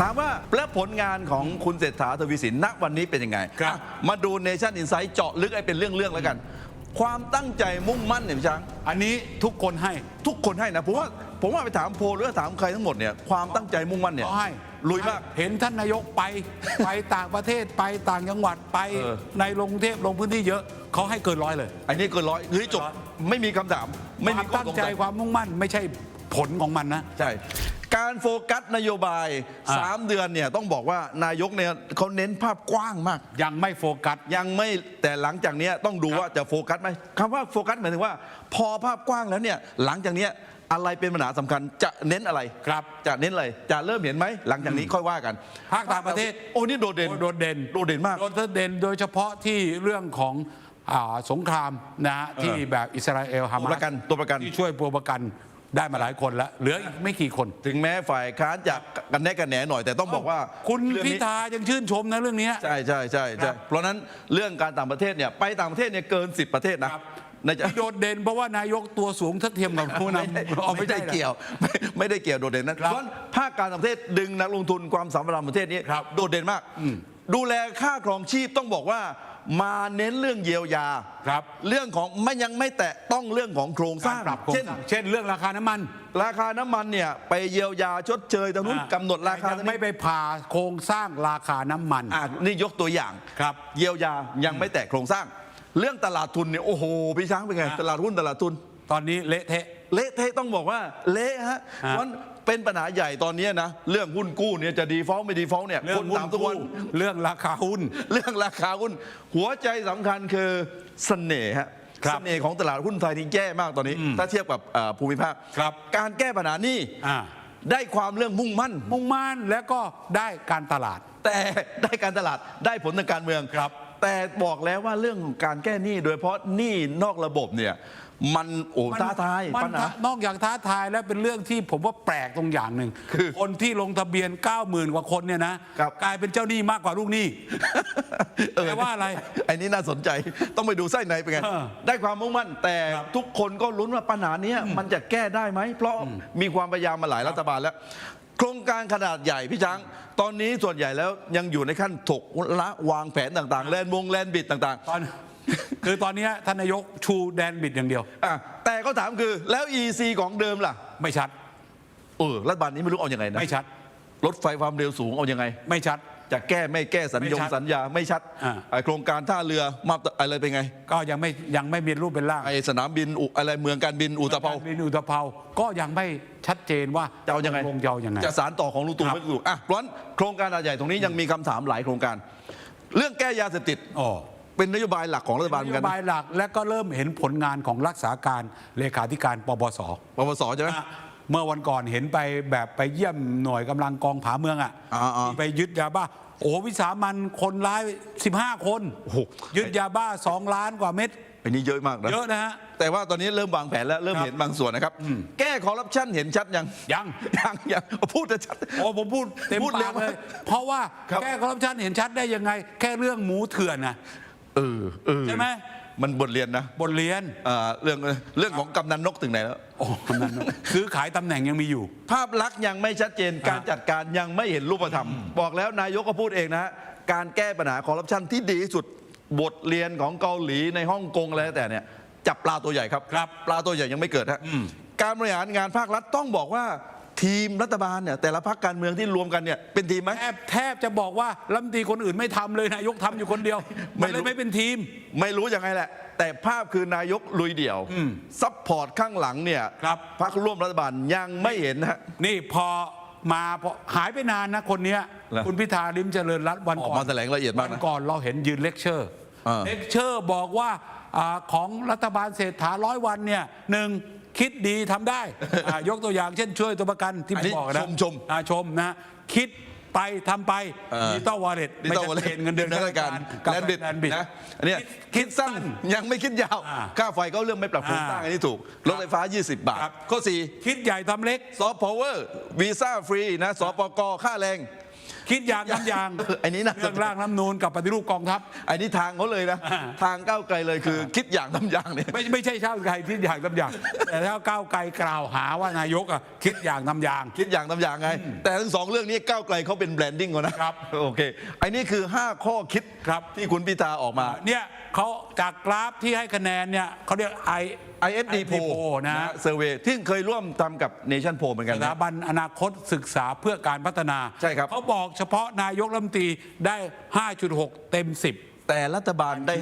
ถามว่าแล้วผลงานของคุณเศรษฐาทวีสินณวันนี้เป็นยังไงครับ อะมาดูเนชั่นอินไซต์เจาะลึกไอ้เป็นเรื่องๆแล้วกัน ความตั้งใจมุ่งมั่นเนี่ยพี่ช้าง อันนี้ทุกคนให้ ทุกคนให้นะผมว่าผมว่าไปถามโพลหรือว่าถามใครทั้งหมดเนี่ยความตั้งใจมุ่งมั่นเนี่ยก็ให้ลุยมาก เห็นท่านนายกไป ไปต่างประเทศไปต่างจังหวัดไปเออ ในกรุงเทพลงพื้นที่เยอะเขาให้เกินร้อยเลย อันนี้เกินร้อยเฮ้ยจบร้อยไม่มีคำถาม ไม่คมีวามข้อตั้งสงใจสัยความมุ่งมั่นไม่ใช่ผลของมันนะ ใช่ การโฟกัสนโยบาย อ่า 3 เดือนเนี่ยต้องบอกว่านายกเนี่ยเขาเน้นภาพกว้างมาก ยังไม่โฟกัส ยังไม่แต่หลังจากเนี้ยต้องดูว่าจะโฟกัสไหมคำว่าโฟกัสหมายถึงว่า พอภาพกว้างแล้วเนี่ยหลังจากเนี้ยอะไรเป็นปัญหาสำคัญจะเน้นอะไรครับจะเน้นอะไรจะเริ่มเห็นไหมหลังจากนี้ค่อยว่ากันภาคต่างประเทศ โอ้นี่โดดเด่น โดดเด่นโดดเด่นมาก โดดเด่นโดยเฉพาะที่เรื่องของอาสงครามนะฮะที่แบบอิสราเอลฮาตัวมาประกันตัวประกัน ที่ช่วยตัวประกัน ได้มาหลายคนแล้วเหลืออีกไม่กี่คน ถึงแม้ฝ่ายค้านจะกันแน่กันแหนหน่อยแต่ต้องบอกว่าคุณเรื่องพินี้ ธายังชื่นชมนะเรื่องเนี้ย ใช่ใช่ใช่ครัใช่บ เพราะฉะนั้นเรื่องการต่างประเทศเนี่ยไปต่างประเทศเนี่ยเกิน 10 ประเทศนะครับในจะ ที่โดดเด่นเพราะว่านายกตัวสูงทัดเทียมกับผู้ไม่ได้นำเอาไม่ได้หรอ เกี่ยวไม่ไม่ได้เกี่ยวโดดเด่นนั้นครับเพราะภาคการต่างประเทศดึงนักลงทุนความสัมพันธ์ประเทศนี้ ครับโดดเด่นมาก ดูแลค่าครองชีพต้องบอกว่า มาเน้นเรื่องเยียวยา ครับเรื่องของไม่ยังไม่แตะต้องเรื่องของโครงสการ้ารงปรับโครงเช่น สร้างเช่นเรื่องราคาน้ำมันราคาน้ำมันเนี่ยไปเยียวยาชดเชยตรงนู้นอะกำหนดราคายังตรงไม่นี้ไปผ่าโครงสร้างราคาน้ำมัน อะนี่ยกตัวอย่างครับเยียวยายังไม่แตะโครงสร้าง เรื่องตลาดทุนเนี่ยโอ้โหพี่ช้างเป็นไงอะตลาดหุ้นตลาดทุน ตอนนี้เละเทะ เละเทะต้องบอกว่าเละฮะเพราะฉะนั้นเป็นปัญหาใหญ่ตอนนี้นะ เรื่องหุ้นกู้เนี่ยจะดีฟอลต์ไม่ดีฟอลต์เนี่ยเรื่คองนหุ้นตามทุกวันกู้เรื่องราคาหุ้น เรื่องราคาหุ้นหัวใจสำคัญคือเสน่ห์ฮะครับเสน่ห์ของตลาดหุ้นไทยนี่แย่มากตอนนี้ ถ้าเทียบกับเอ่อภูมิภาคครับ การแก้ปัญหานี่อ่าได้ความเรื่องมุ่งมั่น มุ่งมั่นแล้วก็ได้การตลาด แต่ได้การตลาดได้ผลทางการเมืองครับ แต่บอกแล้วว่าเรื่องของการแก้หนี้โดยเฉพาะหนี้นอกระบบเนี่ยมันโอ้มันท้าทายมันปัญหานอกจากท้าทายแล้วเป็นเรื่องที่ผมว่าแปลกตรงอย่างหนึ่งคือคนที่ลงทะเบียน 90,000 กว่าคนเนี่ยนะครับ กลายเป็นเจ้าหนี้มากกว่าลูกหนี้ เออแปลว่าอะไรไอ้นี่น่าสนใจต้องไปดูไส้ในเป็นไง เออได้ความมุ่งมั่นแต่ครับทุกคนก็ลุ้นว่าปัญหาเนี้ยมันจะแก้ได้ไหม เพราะมีความพยายามมาหลายรัฐบาลแล้ว โครงการขนาดใหญ่พี่ช้าง ตอนนี้ส่วนใหญ่แล้วยังอยู่ในขั้นถกละวางแผนต่างๆ แลนด์วงแลนด์บิดต่างตอน คือตอนเนี้ยท่านนายกชูแดนบิดอย่างเดียว ๆอะแต่ก็ถามคือแล้ว EC ของเดิมล่ะไม่ชัด เออรัฐบาลนี้ไม่รู้เอาอยัางไงนะไม่ชัด รถไฟความเร็วสูงเอาอยัางไง ไม่ชัด จะแก้ไม่แก้สัญไม่ญงชัดสัญญาไม่ชัดอ่า ไอ้โครงการท่าเรือมาอะไรเป็นไงก็ยังไม่ยังไม่มีรูปเป็นร่างไอ้สนามบินอุอะไรเมืองการบินอุตภเปาการบินอุตภเปาก็ยังไม่ ชัดเจนว่าจะเอายังไงลงจะเอายังไงจะสารต่อของลุงตู่ครับไม่ลุงตู่อะเพราะฉะนั้นโครงการใหญ่ตรงนี้ยังมีคำถามหลายโครงการ เรื่องแก้ยาเสพติดอ๋อเป็นนโยบายหลักของรัฐบาลเหมืนอนโยกันบายหลักและก็เริ่มเห็นผลงานของรักษาการเลขาธิการปปสปปสใช่ไหมเมื่อวันก่อนเห็นไปแบบไปเยี่ยมหน่วยกำลังกองผาเมืองอะอ่าๆที่ไปยึดยาบ้า โอ้วิสามันคนร้าย 15 คนโอ้โหยึดยาบ้า 2 ล้านกว่าเม็ด อันนี้เยอะมากนะเยอะนะฮะ แต่ว่าตอนนี้เริ่มวางแผนแล้วเริ่มครับเห็นบางส่วนนะครับ แก้คอร์รัปชันเห็นชัดยัง ยัง ยังยังพูดจะชัด โอ้ผมพูดเต็มพูดเร็ปาวกเลย เพราะว่าครับ แก้คอร์รัปชันเห็นชัดได้ยังไง แค่เรื่องหมูเถื่อนนะเออเออใช่ไหมมันบทเรียนนะบทเรียนอ่าเรื่องเรื่องของกำนันนกถึงไหนแล้ว โอ้นั่นน่ะซื้อขายตำแหน่งยังมีอยู่ ภาพลักษณ์ยังไม่ชัดเจนการจัดการยังไม่เห็นรูปธรรม บอกแล้วนายกก็พูดเองนะฮะการแก้ปัญหาคอร์รัปชันที่ดีที่สุด บทเรียนของเกาหลีในฮ่องกงอะไรแล้วแต่เนี่ยจับปลาตัวใหญ่ครับครับ ปลาตัวใหญ่ยังไม่เกิดฮะการบริหารงานภาครัฐต้องบอกว่าทีมรัฐบาลเนี่ยแต่ละพรรคการเมืองที่รวมกันเนี่ยเป็นทีมไหมแทบแทบจะบอกว่ารัฐมนตรีคนอื่นไม่ทำเลยนายกทำอยู่คนเดียวไม่มันเลรู้ยไม่เป็นทีม ไม่รู้ยังไงแหละ แต่ภาพคือนายกลุยเดี่ยวซัพพอร์ตข้างหลังเนี่ยครับพรรคร่วมรัฐบาลยังไม่เห็นนะฮะนี่พอ มาพอหายไปนานนะคนเนี้ย เหรอคุณพิธาลิมเจริญรัตน์วันออกก่อนมาแถลงละเอียดมากนะวันก่อนเราเห็นยืนเลคเชอร์อ่า เลคเชอร์บอกว่าอาของรัฐบาลเศรษฐาร้อยวันเนี่ยหนึ่งคิดดีทำได้ อ่ายกตัวอย่างเช่นช่วยตัวประกันที่อัผนมนี้บอกนะชมชม อ่าชมนะ คิด ไปทำไปเออดิจิตอลวอลเล็ตดิจิตอลวอลเล็ตเงินเดือนนักราชการกับแลนบิดแลนบิดนะอันเนี้ยคิดสั้นยังไม่คิดยาวอ่าค่าไฟก็เรื่องไม่ปรับโครงสร้างอ่าอันนี้ถูกรถไฟฟ้า 20 บาทครับข้อคิดใหญ่ทำเล็ก4ซอฟต์พาวเวอร์วีซ่าฟรีนะสปกค่าแรง คิดอย่างทำอย่างไอ้นี่น่าสนใจ เรื่องร่างรัฐธรรมนูนกับปฏิรูปกองทัพ ไอ้นี่ทางเขาเลยนะ อ่า ทางก้าวไกลเลยคือคิดอย่างทำอย่างเนี่ย ไม่ไม่ใช่ชาวไกลคิดอย่างทำอย่าง แต่ถ้าก้าวไกลกล่าวหาว่านายกอะคิดอย่างทำอย่าง คิดอย่างทำอย่างไง แต่ทั้งสองเรื่องนี้ก้าวไกลเขาเป็นแบรนดิ้งก่อนนะครับ โอเคไอ้นี่คือ 5 ข้อคิดครับ ที่คุณพิธาออกมา เนี่ยเขาจากกราฟที่ให้คะแนนเนี่ยเขาเรียก I ISD p o นะ เซอร์เวย์ที่เคยร่วมทำกับ Nation Poll เหมือนกันสนะถาบันอนาคตศึกษาเพื่อการพัฒนาใช่ครับ เขาบอกเฉพาะนายกรัฐมนตรีได้ 5.6 เต็ม 10แต่รัฐบาลได้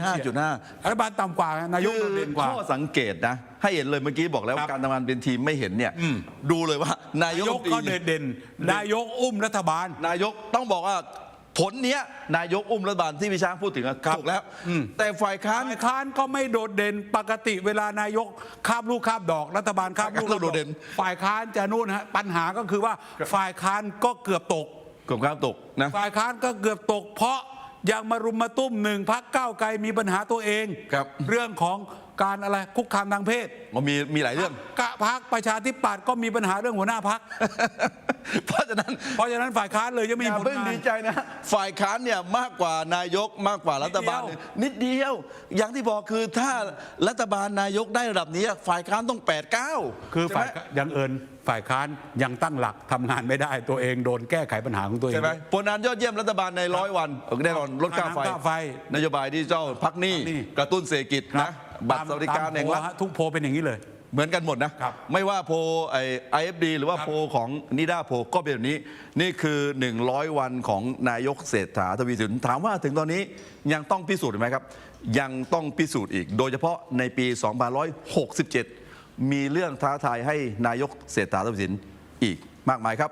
รัฐบาลต่ำกว่านายก5.5โดคืดอเด่นกว่า ข้อสังเกตนะ ให้เห็นเลยเมื่อกี้บอกแล้วครับ การทำงานเป็นทีมไม่เห็นเนี่ยดูเลยว่านายกนายกก็เด่นเด่นนายกอุ้มรัฐบาล นายกต้องบอกว่า ผลเนี้ยนายกอุ้มรัฐบาลที่พี่ช้างพูดถึงอะครับถูกแล้ว แต่ฝ่ายค้าน ฝ่ายค้านก็ไม่โดดเด่นปกติเวลานายกคาบลูกคาบดอก รัฐบาลคาบลูกฝ่ายค้านเราโดดเด่นฝ่ายค้านจะนู่นฮะปัญหาก็คือว่าฝ่ายค้านก็เกือบตกกลุ่มข้ามตกนะ ฝ่ายค้านก็เกือบตก เพราะยังมารุมมาตุ้มหนึ่งพักก้าวไกลมีปัญหาตัวเอง ครับ เรื่องของ การอะไรคุกคามทางเพศมันมีมีหลายเรื่อง กะพักประชาธิปัตย์ก็มีปัญหาเรื่องหัวหน้าพัก เพราะฉะนั้น เพราะฉะนั้นฝ่ายค้านเลยจะอมีย่าผลเพิ่งงาน ดีใจนะ ฝ่ายค้านเนี่ยมากกว่านายกมากกว่ารัฐบาล นิดเดียว นิดเดียว อย่างที่บอกคือถ้ารัฐบาลนายกได้ระดับนี้ ฝ่ายค้านต้อง8ปดเก้าคือฝ่ายยังเอิญฝ่ายค้านยังตั้งหลักทำงานไม่ได้ตัวเองโดนแก้ไขปัญหาของตัวเอง ใช่ไหมผลงานยอดเยี่ยมรัฐบาลในร้อยวันเออแน่นอนลดค่าไฟ ค่าไฟนโยบายดิจิทัลพักหนี้ พักหนี้กระตุ้นเศรษฐกิจคนะ บัตรสวัสดิการตมแห่งรัฐโพลฮะทุกโพลเป็นอย่างนี้เลย เหมือนกันหมดนะ ครับไม่ว่าโพลไอไอเอฟดีหรือว่าครับโพลของนิดาโพลก็เป็นแบบนี้ นี่คือ 100 วันของนายกเศรษฐาทวีสิน ถามว่าถึงตอนนี้ยังต้องพิสูจน์อีกไหมครับ ยังต้องพิสูจน์อีก โดยเฉพาะในปี 2567 มีเรื่องท้าทายให้นายกเศรษฐาทวีสินอีกมากมายครับ